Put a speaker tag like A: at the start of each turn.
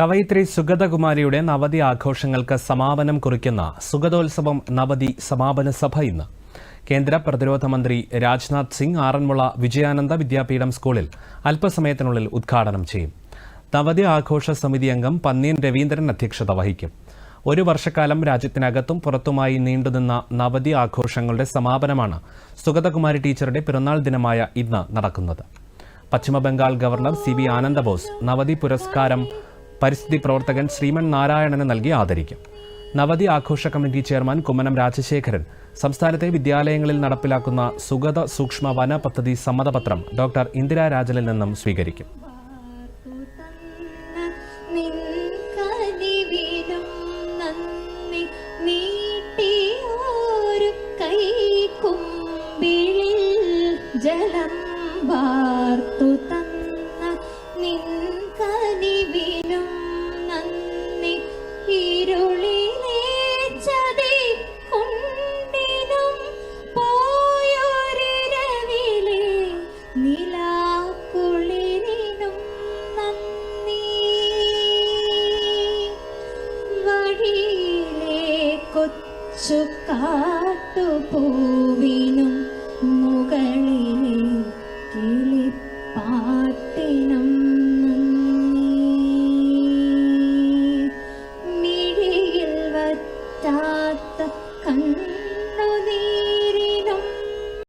A: കവയിത്രി സുഗതകുമാരിയുടെ നവതി ആഘോഷങ്ങൾക്ക് സമാപനം കുറിക്കുന്ന സുഗതോത്സവം നവതി സമാപന സഭ ഇന്ന്. കേന്ദ്ര പ്രതിരോധ മന്ത്രി രാജ്നാഥ് സിംഗ് ആറന്മുള വിജയാനന്ദ വിദ്യാപീഠം സ്കൂളിൽ അല്പസമയത്തിനുള്ളിൽ ഉദ്ഘാടനം ചെയ്യും. നവതി ആഘോഷ സമിതി അംഗം പന്നീൻ രവീന്ദ്രൻ അധ്യക്ഷത വഹിക്കും. ഒരു വർഷക്കാലം രാജ്യത്തിനകത്തും പുറത്തുമായി നീണ്ടുനിന്ന നവതി ആഘോഷങ്ങളുടെ സമാപനമാണ് സുഗതകുമാരി ടീച്ചറുടെ പിറന്നാൾ ദിനമായ ഇന്ന് നടക്കുന്നത്. Paschimabangal governor C B Ananda Bose നവതി പുരസ്കാരം പരിസ്ഥിതി പ്രവർത്തകൻ ശ്രീമൻ നാരായണന് നൽകി ആദരിക്കും. നവതി ആഘോഷ കമ്മിറ്റി ചെയർമാൻ കുമ്മനം രാജശേഖരൻ സംസ്ഥാനത്തെ വിദ്യാലയങ്ങളിൽ നടപ്പിലാക്കുന്ന സുഗത സൂക്ഷ്മ വന പദ്ധതി സമ്മതപത്രം ഡോക്ടർ ഇന്ദിരാ രാജനിൽ നിന്നും സ്വീകരിക്കും.
B: ജലം വാർത്തു തന്ന നിൻകനിവിനും നിറച്ചു കാട്ടുപൂവിനും മുകളിലെ കിളിപ്പാട്ടിനും മിഴിയിൽ വറ്റാത്ത കണ്ണു